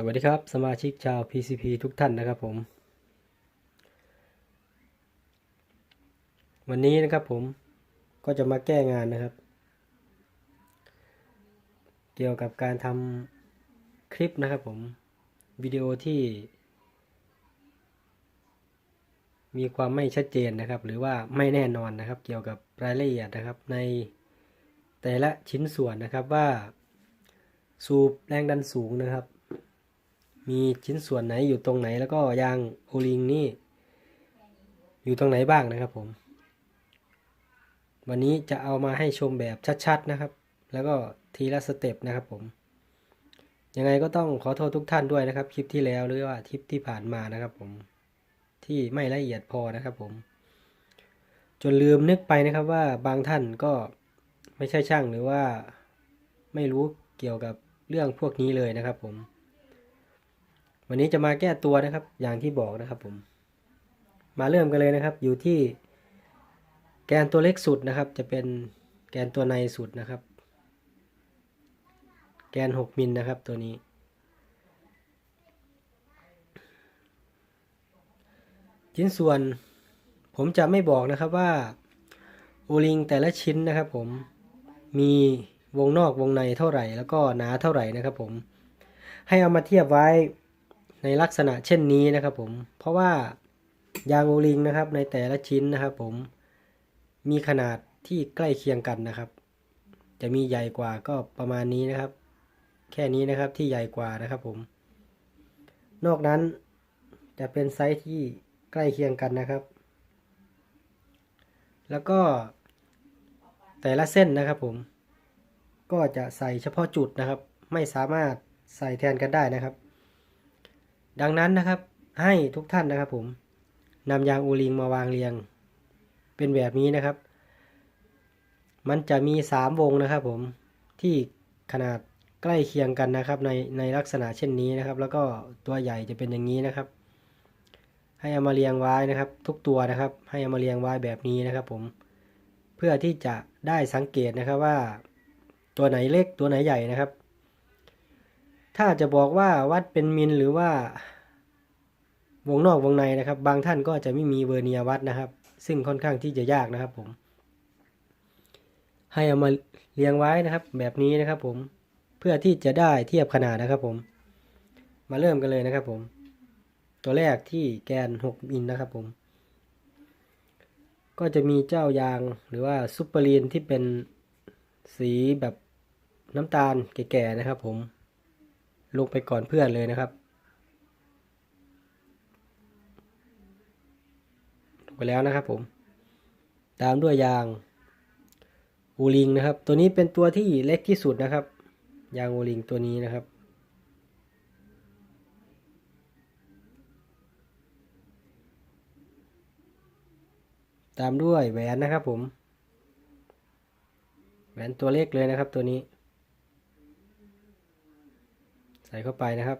สวัสดีครับ สมาชิกชาว PCP ทุกท่านนะครับผม วันนี้นะครับผมก็จะมาแก้งานนะครับ เกี่ยวกับการทำคลิปนะครับผม วิดีโอที่ มีความไม่ชัดเจนนะครับ หรือว่าไม่แน่นอนนะครับ เกี่ยวกับรายละเอียดนะครับ ในแต่ละชิ้นส่วนนะครับว่า สูบแรงดันสูงนะครับ มีชิ้นส่วนไหนอยู่ตรงไหนแล้วก็ยางโอลิงนี่ อยู่ตรงไหนบ้างนะครับผม วันนี้จะเอามาให้ชมแบบชัดๆนะครับ แล้วก็ทีละสเต็ปนะครับผม ยังไงก็ต้องขอโทษทุกท่านด้วยนะครับ คลิปที่แล้วหรือว่าคลิปที่ผ่านมานะครับผม ที่ไม่ละเอียดพอนะครับผม จนลืมนึกไปนะครับว่าบางท่านก็ไม่ใช่ช่างหรือว่าไม่รู้เกี่ยวกับเรื่องพวกนี้เลยนะครับผม วันนี้จะมาแก้ตัวนะครับ อย่างที่บอกนะครับผม มาเริ่มกันเลยนะครับ อยู่ที่ แกนตัวเล็กสุดนะครับ จะเป็นแกนตัวในสุดนะครับ แกน 6มิลนะครับตัวนี้ ชิ้นส่วนผมจะไม่บอกนะครับว่าโอลิงแต่ละชิ้นนะครับ ผมมีวงนอกวงในเท่าไหร่ แล้วก็หนาเท่าไหร่นะครับ ผม ให้เอามาเทียบไว้ ในลักษณะเช่นนี้นะครับผม เพราะว่ายางโอลิงนะครับ ในแต่ละชิ้นนะครับ ผมมีขนาดที่ใกล้เคียงกันนะครับ จะมีใหญ่กว่าก็ประมาณนี้นะครับ แค่นี้นะครับที่ใหญ่กว่านะครับผม นอกนั้นจะเป็นไซส์ที่ใกล้เคียงกันนะครับ แล้วก็แต่ละเส้นนะครับผม ก็จะใส่เฉพาะจุดนะครับ ไม่สามารถใส่แทนกันได้นะครับ ดังนั้นนะครับ ให้ทุกท่านนะครับผมนำยางอูลิงมาวางเรียง เป็นแบบนี้นะครับ มันจะมีสามวงนะครับผมที่ขนาดใกล้เคียงกันนะครับ ในในลักษณะเช่นนี้นะครับ แล้วก็ตัวใหญ่จะเป็นอย่างนี้นะครับ ให้เอามาเรียงไว้นะครับ ทุกตัวนะครับ ให้เอามาเรียงไว้แบบนี้นะครับ ผมเพื่อที่จะได้สังเกตนะครับว่า ตัวไหนเล็กตัวไหนใหญ่นะครับ ถ้าจะบอกว่าวัดเป็นมิลหรือว่า วงนอกวงในนะครับ บางท่านก็จะไม่มีเวอร์เนียวัดนะครับ ซึ่งค่อนข้างที่จะยากนะครับผม ให้เอามาเรียงไว้นะครับ แบบนี้นะครับผมเพื่อที่จะได้เทียบขนาดนะครับผม มาเริ่มกันเลยนะครับผม ตัวแรกที่แกน 6 มิลนะครับผม ก็จะมีเจ้ายางหรือว่าซุปเปอร์ลีนที่เป็นสีแบบน้ำตาลแก่ๆนะครับผม ลงไปก่อนเพื่อนเลยนะครับลงไปแล้วนะครับผม ตามด้วยยางอูลิงนะครับ ตัวนี้เป็นตัวที่เล็กที่สุดนะครับ ยางอูลิงตัวนี้นะครับตามด้วยแหวนนะครับผม แหวนตัวเล็กเลยนะครับตัวนี้ ใส่เข้าไปนะครับ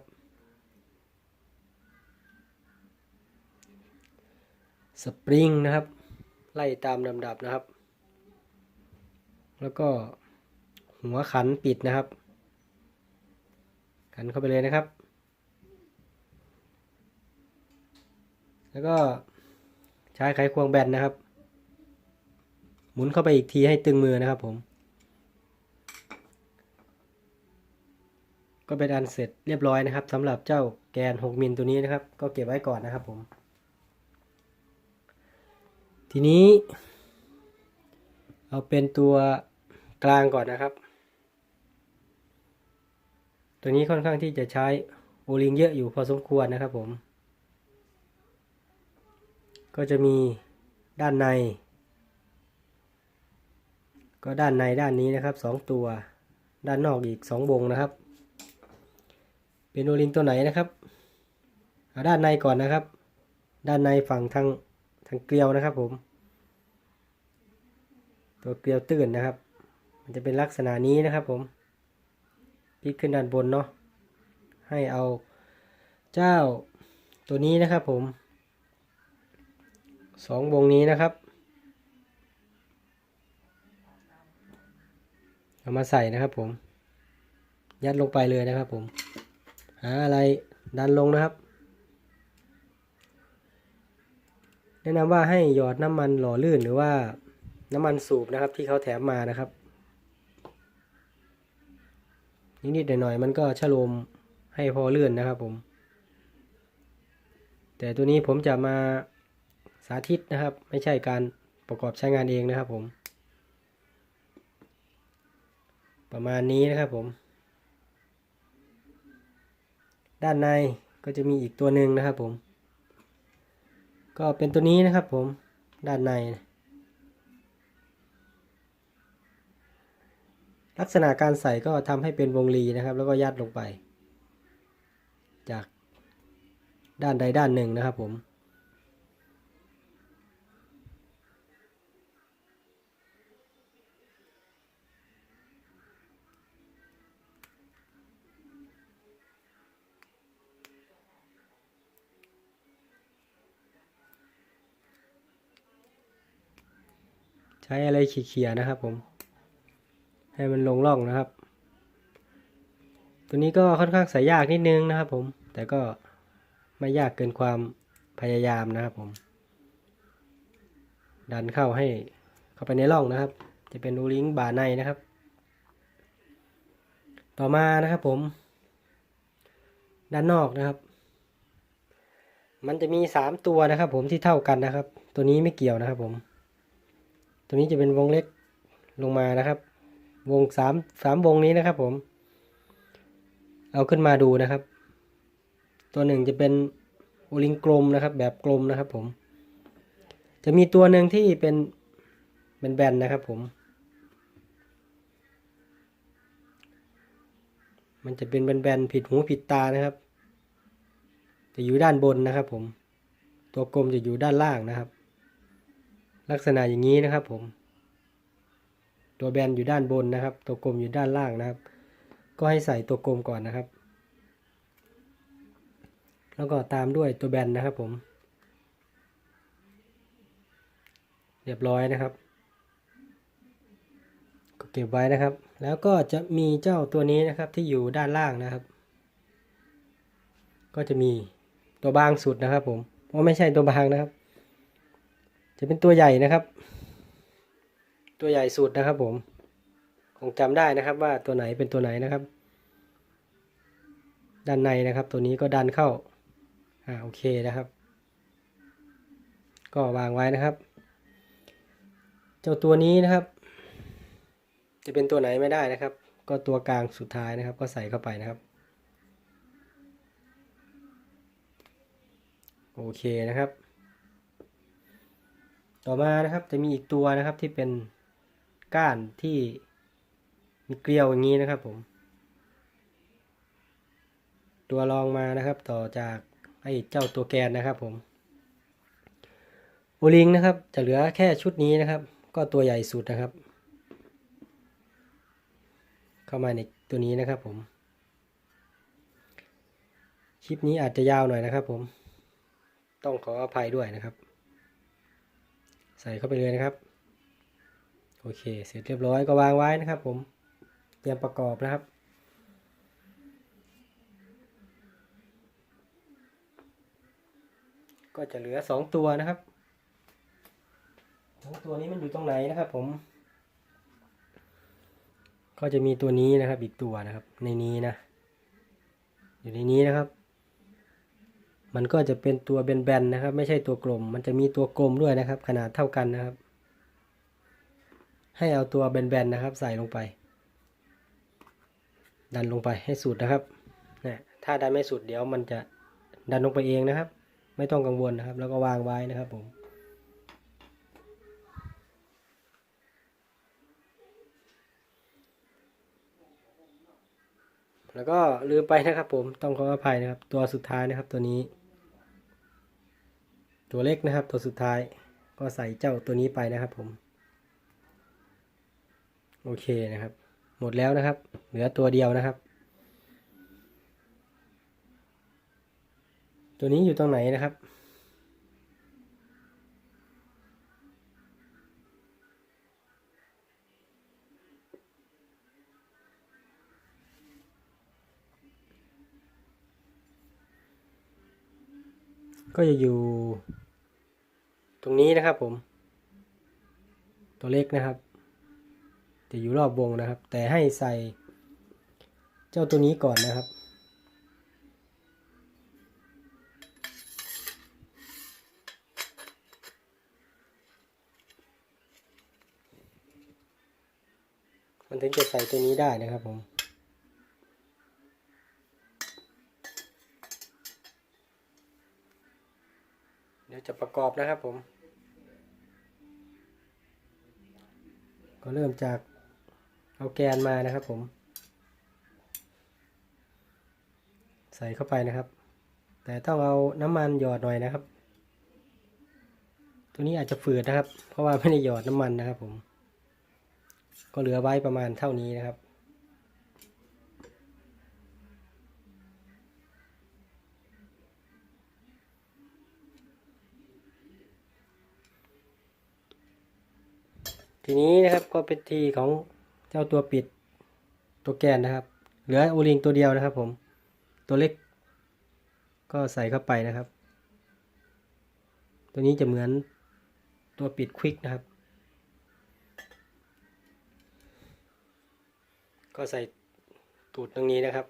สปริงนะครับ ไล่ตามลำดับนะครับ แล้วก็หัวขันปิดนะครับ ขันเข้าไปเลยนะครับ แล้วก็ใช้ไขควงแบนนะครับ หมุนเข้าไปอีกทีให้ตึงมือนะครับผม ก็เป็นอันเสร็จเรียบร้อยนะครับสำหรับเจ้าแกน 6 มิลตัวนี้นะครับ ก็เก็บไว้ก่อนนะครับผม ทีนี้ เอาเป็นตัวกลางก่อนนะครับ ตัวนี้ค่อนข้างที่จะใช้โอลิงเยอะอยู่พอสมควรนะครับผม ก็จะมีด้านใน ก็ด้านในด้านนี้นะครับสองตัว ด้านนอกอีกสองวงนะครับ เป็นโอลิงตัวไหนนะครับเอาด้านในก่อนนะครับ ด้านในฝั่งทางทางเกลียวนะครับผม ตัวเกลียวตื้นนะครับ มันจะเป็นลักษณะนี้นะครับผมพลิกขึ้นด้านบนเนาะให้เอาเจ้าตัวนี้นะครับผมสองวงนี้นะครับเอามาใส่นะครับผม ยัดลงไปเลยนะครับผม หาอะไรดันลงนะครับ แนะนำว่าให้หยอดน้ำมันหล่อลื่นหรือว่าน้ำมันสูบนะครับที่เขาแถมมานะครับ นิดๆหน่อยๆมันก็ชะโลมให้พอลื่นนะครับผม แต่ตัวนี้ผมจะมาสาธิตนะครับ ไม่ใช่การประกอบใช้งานเองนะครับผม ประมาณนี้นะครับผม ด้านในก็จะมีอีกตัวหนึ่งนะครับผม ก็เป็นตัวนี้นะครับผมด้านใน ลักษณะการใส่ก็ทำให้เป็นวงรีนะครับ แล้วก็ยัดลงไป จากด้านใดด้านหนึ่งนะครับผม ช้อะไรเขี่ยนะครับผม ให้มันลงร่องนะครับ ตัวนี้ก็ค่อนข้างใส่ยากนิดนึงนะครับผม แต่ก็ไม่ยากเกินความพยายามนะครับผม ดันเข้าให้เข้าไปในร่องนะครับ จะเป็นอูลิงบ่าในนะครับ ต่อมานะครับผม ด้านนอกนะครับ มันจะมีสามตัวนะครับผมที่เท่ากันนะครับ ตัวนี้ไม่เกี่ยวนะครับผม ตัวนี้จะเป็นวงเล็กลงมานะครับ วงสามสามวงนี้นะครับ ผม เอาขึ้นมาดูนะครับ ตัวหนึ่งจะเป็นโอลิงกลมนะครับ แบบกลมนะครับ ผม จะมีตัวหนึ่งที่เป็นเป็นแบนนะครับ ผม มันจะเป็นแบนๆผิดหูผิดตานะครับ จะอยู่ด้านบนนะครับ ผม ตัวกลมจะอยู่ด้านล่างนะครับ ลักษณะอย่างนี้นะครับผม ตัวแบนอยู่ด้านบนนะครับ ตัวกลมอยู่ด้านล่างนะครับ ก็ให้ใส่ตัวกลมก่อนนะครับ แล้วก็ตามด้วยตัวแบนนะครับผม เรียบร้อยนะครับก็เก็บไว้นะครับ แล้วก็จะมีเจ้าตัวนี้นะครับที่อยู่ด้านล่างนะครับ ก็จะมีตัวบางสุดนะครับผมว่าไม่ใช่ตัวบางนะครับ จะเป็นตัวใหญ่นะครับ ตัวใหญ่สุดนะครับผม คงจำได้นะครับว่าตัวไหนเป็นตัวไหนนะครับ ด้านในนะครับ ตัวนี้ก็ดันเข้า อ่าโอเคนะครับ ก็วางไว้นะครับ เจ้าตัวนี้นะครับ จะเป็นตัวไหนไม่ได้นะครับ ก็ตัวกลางสุดท้ายนะครับ ก็ใส่เข้าไปนะครับโอเคนะครับ ต่อมานะครับจะมีอีกตัวนะครับที่เป็นก้านที่มีเกลียวอย่างนี้นะครับผม ตัวรองมานะครับต่อจากไอ้เจ้าตัวแกนนะครับผมโอลิงนะครับจะเหลือแค่ชุดนี้นะครับ ก็ตัวใหญ่สุดนะครับ เข้ามาในตัวนี้นะครับผมคลิปนี้อาจจะยาวหน่อยนะครับผม ต้องขออภัยด้วยนะครับ ใส่เข้าไปเลยนะครับ โอเค เสร็จเรียบร้อยก็วางไว้นะครับผม เตรียมประกอบนะครับ ก็จะเหลือสองตัวนะครับสองตัวนี้มันอยู่ตรงไหนนะครับผม ก็จะมีตัวนี้นะครับอีกตัวนะครับ ในนี้นะ อยู่ในนี้นะครับ มันก็จะเป็นตัวแบนๆนะครับ ไม่ใช่ตัวกลม มันจะมีตัวกลมด้วยนะครับ ขนาดเท่ากันนะครับ ให้เอาตัวแบนๆนะครับ ใส่ลงไป ดันลงไปให้สุดนะครับนะถ้าดันไม่สุดเดี๋ยวมันจะดันลงไปเองนะครับ ไม่ต้องกังวลนะครับ แล้วก็วางไว้นะครับผมแล้วก็ลืมไปนะครับผมต้องขออภัยนะครับ ตัวสุดท้ายนะครับตัวนี้ ตัวเล็กนะครับ ตัวสุดท้ายก็ใส่เจ้าตัวนี้ไปนะครับผม โอเคนะครับ หมดแล้วนะครับ เหลือตัวเดียวนะครับ ตัวนี้อยู่ตรงไหนนะครับก็จะอยู่ ตรงนี้นะครับผม ตัวเล็กนะครับ จะอยู่รอบวงนะครับ แต่ให้ใส่เจ้าตัวนี้ก่อนนะครับ มันถึงจะใส่ตัวนี้ได้นะครับผม เดี๋ยว จะประกอบนะครับผม ก็เริ่มจากเอาแกนมานะครับผม ใส่เข้าไปนะครับ แต่ต้องเอาน้ำมันหยอดหน่อยนะครับ ตัวนี้อาจจะฝืดนะครับ เพราะว่าไม่ได้หยอดน้ำมันนะครับผม ก็เหลือไว้ประมาณเท่านี้นะครับ ทีนี้นะครับก็เป็นทีของเจ้าตัวปิดตัวแกนนะครับ เหลือโอลิงตัวเดียวนะครับ ผมตัวเล็ก ก็ใส่เข้าไปนะครับ ตัวนี้จะเหมือนตัวปิดควิกนะครับ ก็ใส่ตูดตรงนี้นะครับ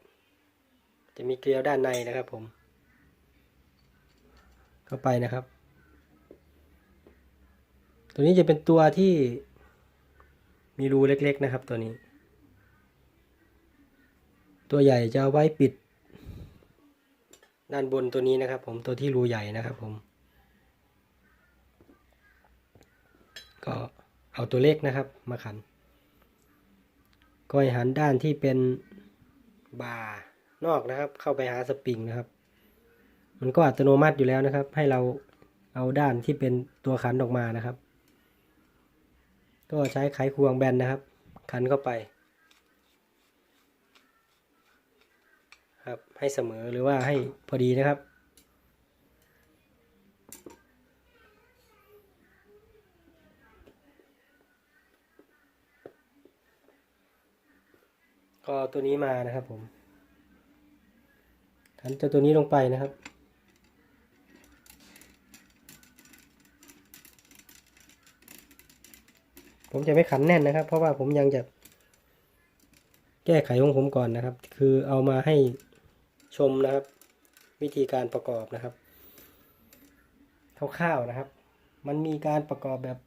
จะมีเกลียวด้านในนะครับผม เข้าไปนะครับ ตัวนี้จะเป็นตัวที่ มีรูเล็กๆนะครับตัวนี้ ตัวใหญ่จะไว้ปิด ด้านบนตัวนี้นะครับผมตัวที่รูใหญ่นะครับผม ก็เอาตัวเล็กนะครับมาขันก็ให้หันด้านที่เป็นบาร์นอกนะครับ เข้าไปหาสปริงนะครับ มันก็อัตโนมัติอยู่แล้วนะครับ ให้เราเอาด้านที่เป็นตัวขันออกมานะครับ ก็ใช้ไขควงแบนนะครับขันเข้าไป ครับให้เสมอหรือว่าให้พอดีนะครับ ก็ตัวนี้มานะครับผม ขันเจ้าตัวนี้ลงไปนะครับ ผมจะไม่ขันแน่นนะครับ เพราะว่าผมยังจะ แก้ไขของผมก่อนนะครับ คือเอามาให้ชมนะครับ วิธีการประกอบนะครับคร่าวๆนะครับ มันมีการประกอบแบบ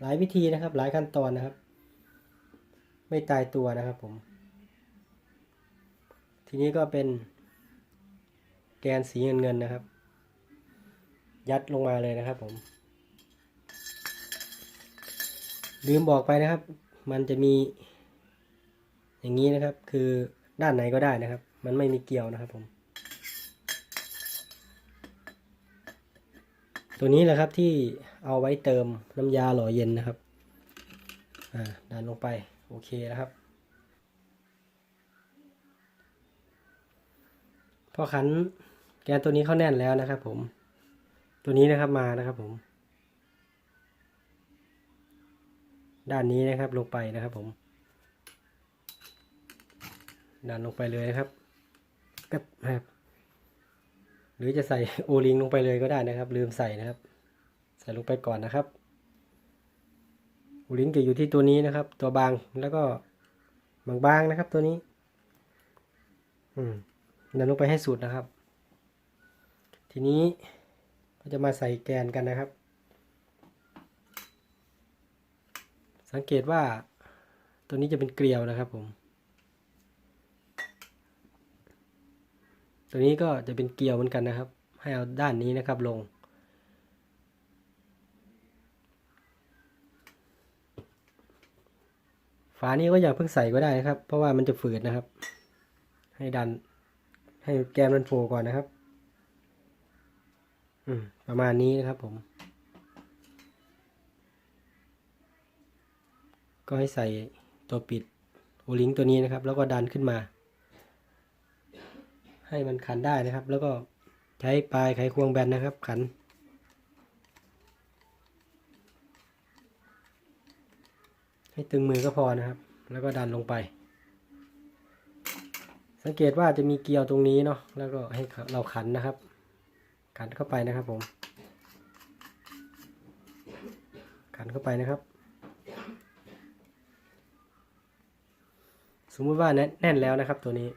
หลายวิธีนะครับ หลายขั้นตอนนะครับ ไม่ตายตัวนะครับผม ทีนี้ก็เป็น แกนสีเงินเงินๆนะครับ ยัดลงมาเลยนะครับผม ลืมบอกไปนะครับ มันจะมี อย่างนี้นะครับ คือด้านไหนก็ได้นะครับ มันไม่มีเกลียวนะครับผม ตัวนี้แหละครับที่เอาไว้เติมน้ำยาหล่อเย็นนะครับ อ่าดันลงไป โอเคนะครับ พอขันแกนตัวนี้เข้าแน่นแล้วนะครับผม ตัวนี้นะครับมานะครับผม ด้านนี้นะครับลงไปนะครับผมดันลงไปเลยนะครับแป๊บครับ หรือจะใส่โอลิงลงไปเลยก็ได้นะครับ ลืมใส่นะครับ ใส่ลงไปก่อนนะครับโอลิงจะอยู่ที่ตัวนี้นะครับ ตัวบางแล้วก็บางๆนะครับ ตัวนี้ อืมดันลงไปให้สุดนะครับ ทีนี้ก็จะมาใส่แกนกันนะครับ สังเกตว่าตัวนี้จะเป็นเกลียวนะครับผม ตัวนี้ก็จะเป็นเกลียวเหมือนกันนะครับ ให้เอาด้านนี้นะครับลง ฝานี้ก็อย่าเพิ่งใส่ก็ได้นะครับ เพราะว่ามันจะฝืดนะครับ ให้ดัน ให้แกนมันโผล่ก่อนนะครับ อืมประมาณนี้นะครับผม ก็ให้ใส่ตัวปิดโอลิงตัวนี้นะครับ แล้วก็ดันขึ้นมา ให้มันขันได้นะครับ แล้วก็ใช้ปลายไขควงแบนนะครับ ขันให้ตึงมือก็พอนะครับ แล้วก็ดันลงไป สังเกตว่าจะมีเกลียวตรงนี้เนาะ แล้วก็ให้เราขันนะครับ ขันเข้าไปนะครับผม ขันเข้าไปนะครับ มมุติว่าแน่นแนแล้วนะครับตัวนี้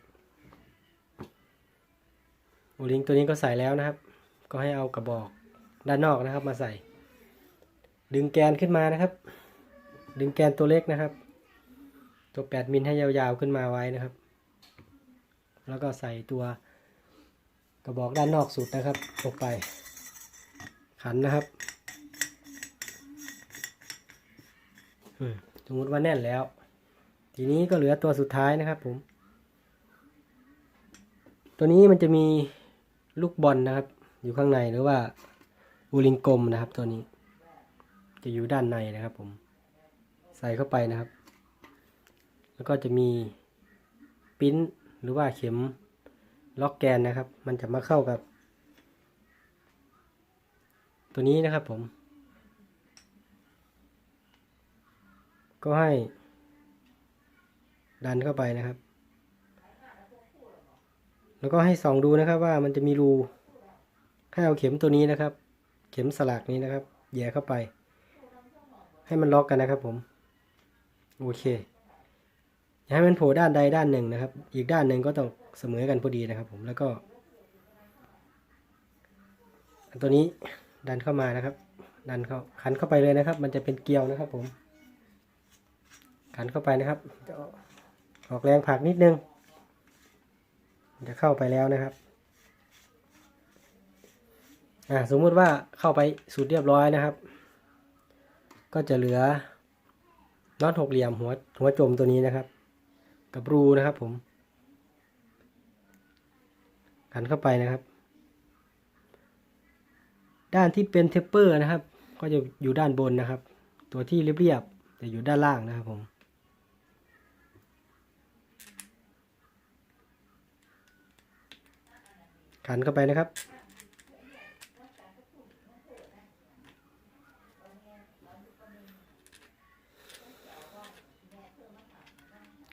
โอลิงตัวนี้ก็ใส่แล้วนะครับ ก็ให้เอากระบอกด้านนอกนะครับมาใส่ ดึงแกนขึ้นมานะครับ ดึงแกนตัวเล็กนะครับ ตัว8มิลให้ยาวๆขึ้นมาไว้นะครับ แล้วก็ใส่ตัวกระบอกด้านนอกสุดนะครับลงไป ขันนะครับสมมติว่าแน่นแล้ว ทีนี้ก็เหลือตัวสุดท้ายนะครับผม ตัวนี้มันจะมีลูกบอลนะครับ อยู่ข้างในหรือว่าอูลิงกลมนะครับ ตัวนี้ จะอยู่ด้านในนะครับผม ใส่เข้าไปนะครับ แล้วก็จะมีปิ้นหรือว่าเข็มล็อกแกนนะครับ มันจะมาเข้ากับ ตัวนี้นะครับผม ก็ให้ ดันเข้าไปนะครับ แล้วก็ให้ส่องดูนะครับว่ามันจะมีรูให้เอาเข็มตัวนี้นะครับ เข็มสลักนี้นะครับแหย่เข้าไป ให้มันล็อกกันนะครับผม โอเค อย่าให้มันโผล่ด้านใดด้านหนึ่งนะครับ อีกด้านหนึ่งก็ต้องเสมอกันพอดีนะครับ ผมแล้วก็ตัวนี้ดันเข้ามานะครับ ดันเข้าขันเข้าไปเลยนะครับ มันจะเป็นเกลียวนะครับ ผม ขันเข้าไปนะครับจะ ออกแรงผลักนิดนึง จะเข้าไปแล้วนะครับอ่าสมมุติว่าเข้าไปสุดเรียบร้อยนะครับ ก็จะเหลือน็อตหกเหลี่ยมหัวหัวจมตัวนี้นะครับ กับรูนะครับผมขันเข้าไปนะครับ ด้านที่เป็นเทปเปอร์นะครับ ก็จะอยู่ด้านบนนะครับ ตัวที่เรียบๆจะอยู่ด้านล่างนะครับผม ขันเข้าไปนะครับ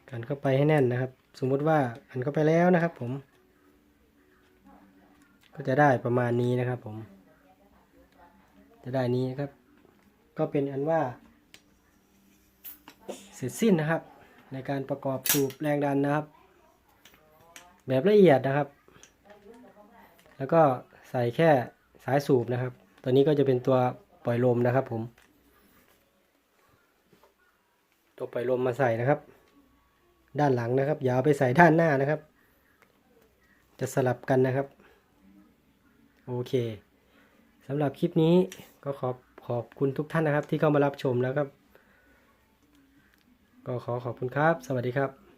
กันเข้าไปให้แน่นนะครับ สมมุติว่าอันเข้าไปแล้วนะครับ ผม ก็จะได้ประมาณนี้นะครับ ผม จะได้นี้นะครับ ก็เป็นอันว่า เสร็จสิ้นนะครับ ในการประกอบสูบแรงดันนะครับ แบบละเอียดนะครับ แล้วก็ใส่แค่สายสูบนะครับ ตัวนี้ก็จะเป็นตัวปล่อยลมนะครับผม ตัวปล่อยลมมาใส่นะครับ ด้านหลังนะครับอย่าเอาไปใส่ด้านหน้านะครับ จะสลับกันนะครับ โอเคสำหรับคลิปนี้ก็ขอบขอบคุณทุกท่านนะครับ ที่เข้ามารับชมแล้วครับ ก็ขอขอบคุณครับ สวัสดีครับ